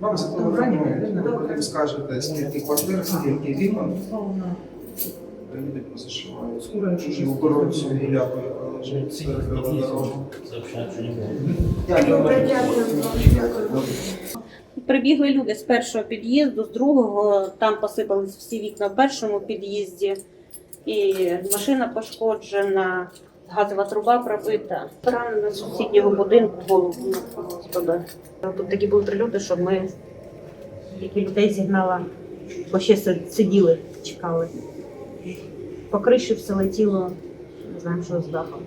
Вам зателефонують, ви скажете, скільки квартир, скільки вікон. Люди позашивають. Чужі Прибігли люди з першого під'їзду, з другого, там посипались всі вікна в першому під'їзді, і машина пошкоджена газова труба пробита. Поранена з сусіднього будинку голову. Тут такі були прильоти, що ми які людей зігнала, бо ще сиділи, чекали. По криші все летіло, не знаємо, що з дахом.